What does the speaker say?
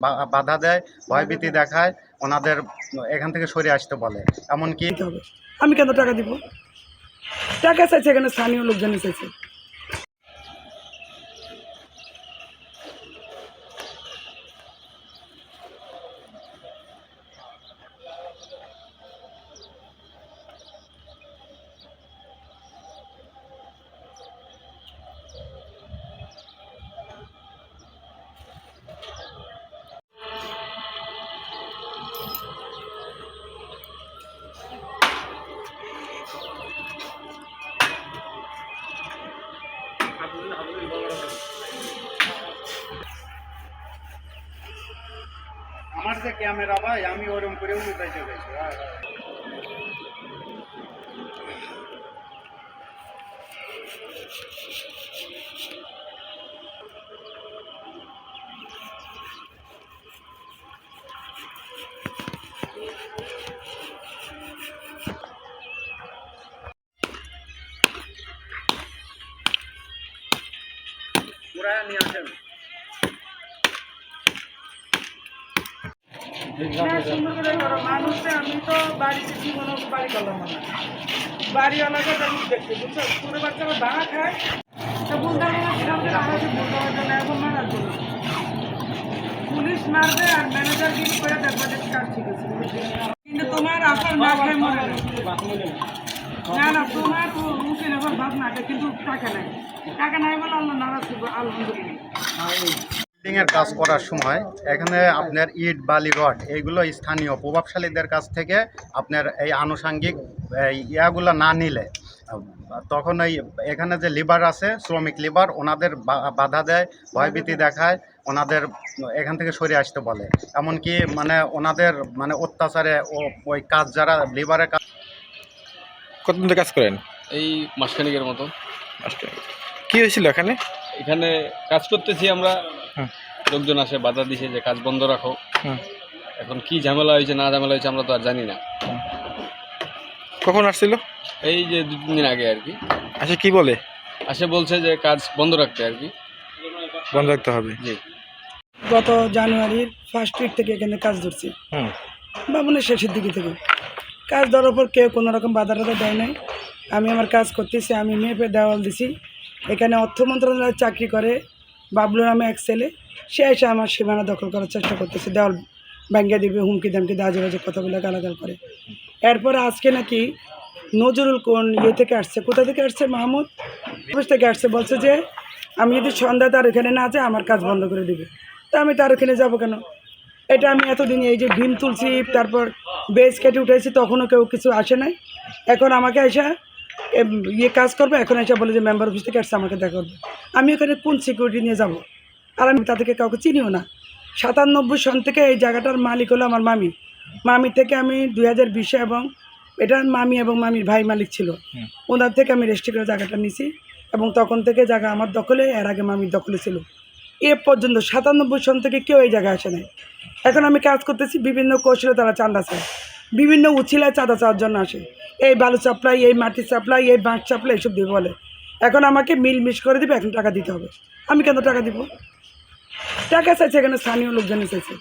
বা- বাধা দেয় ভয়ভীতি দেখায় ওনাদের এখান থেকে সরে আসতে বলে। এমনকি দিতে হবে আমি কেন টাকা দিব? টাকা চাইছে এখানে স্থানীয় লোকজন চাইছে আমার যে ক্যামেরা ভাই আমি ওরকম করে উঠাইতে গেছি পুরায় নিয়ে আসেন। মানুষে, আমি তো বাড়িওয়ালাকে দেখছি, বুঝছ? খায়। পুলিশ মারবে আর ম্যানেজার গিরি করে কিন্তু তোমার আপনার না মরে না। না, তোমার তো মুখে এখন ভাব না কিন্তু টাকা নাই। টাকা নাই বলে আল্লাহ নারাজ আলহামদুলিল্লাহ। এর কাজ করার সময় এখানে আপনার ইট বালি রড এইগুলো স্থানীয় প্রভাবশালীদের কাছ থেকে আপনার এই আনুষাঙ্গিক ইয়াগুলো না নিলে তখন এই এখানে যে লিভার আছে শ্রমিক লিভার ওনাদের বা- বাধা দেয় ভয়ভীতি দেখায় ওনাদের এখান থেকে সরে আসতে বলে। এমনকি মানে ওনাদের মানে অত্যাচারে ও ওই কাজ যারা লিভারের কাজ কতদিন কাজ করেন? এই মাসখানিকের মতো। কি হয়েছিল এখানে? এখানে কাজ করতেছি আমরা। লোকজন আসে বাধা দিছে যে কাজ বন্ধ রাখো। এখন কি ঝামেলা হয়েছে না ঝামেলা হয়েছে আমরা তো আর জানি না। কখন আসছিল? এই যে দু তিন দিন আগে আর কি। আচ্ছা কি বলে? আসে বলছে যে কাজ বন্ধ রাখতে আর কি। বন্ধ রাখতে হবে। জি। গত জানুয়ারির ফার্স্ট উইক থেকে এখানে কাজ ধরছি। হুম। বাবনের শেষের দিকে থেকে। কাজ ধরার পর কেউ কোনো রকম বাধা টাধা দেয় নাই। আমি আমার কাজ করতেছি আমি মেপে দেওয়াল দিছি। এখানে অর্থ মন্ত্রণালয়ে চাকরি করে বাবলু নামে এক ছেলে, সে এসে আমার সীমানা দখল করার চেষ্টা করতেছে, দেওয়াল ব্যাঙ্গে দিবে, হুমকি দামকি দিয়ে আজে বাজে কথাগুলো গালাগাল করে। এরপরে আজকে নাকি নজরুল কোন ইয়ে থেকে আসছে, কোথা থেকে আসছে মাহমুদ? অফিস থেকে আসছে, বলছে যে, আমি যদি সন্ধ্যা তার এখানে না যাই, আমার কাজ বন্ধ করে দিবে। তা আমি তার ওখানে যাব কেন? এটা আমি এতদিন এই যে ভীম তুলছি, তারপর বেজ কেটে উঠেছি, তখনও কেউ কিছু আসে নাই। এখন আমাকে এসে ইয়ে কাজ করবে এখন এসে বলে যে মেম্বার অফিস থেকে আসছে আমাকে দেখা করবে। আমি ওখানে কোন সিকিউরিটি নিয়ে যাব? আর আমি তাদেরকে কাউকে চিনিও না। সাতানব্বই সন থেকে এই জায়গাটার মালিক হলো আমার মামি। মামি থেকে আমি দুই হাজার বিশে এবং এটা মামি এবং মামির ভাই মালিক ছিল। ওনার থেকে আমি রেস্ট্রি করে জায়গাটা নিছি এবং তখন থেকে জায়গা আমার দখলে এর আগে মামির দখলে ছিল। এ পর্যন্ত সাতানব্বই সন থেকে কেউ এই জায়গায় আসে নাই। এখন আমি কাজ করতেছি বিভিন্ন কৌশলে তারা চাঁদা চায় বিভিন্ন উচিলায় চাঁদা চাওয়ার জন্য আসে। এই বালু সাপ্লাই, এই মাটি সাপ্লাই, এই বাঁশ সাপ্লাই এইসব দেবে বলে। এখন আমাকে মিল মিস করে দিবে, এখন টাকা দিতে হবে। আমি কেন টাকা দিব? টাকা চাইছে এখানে স্থানীয় লোকজন চাইছে।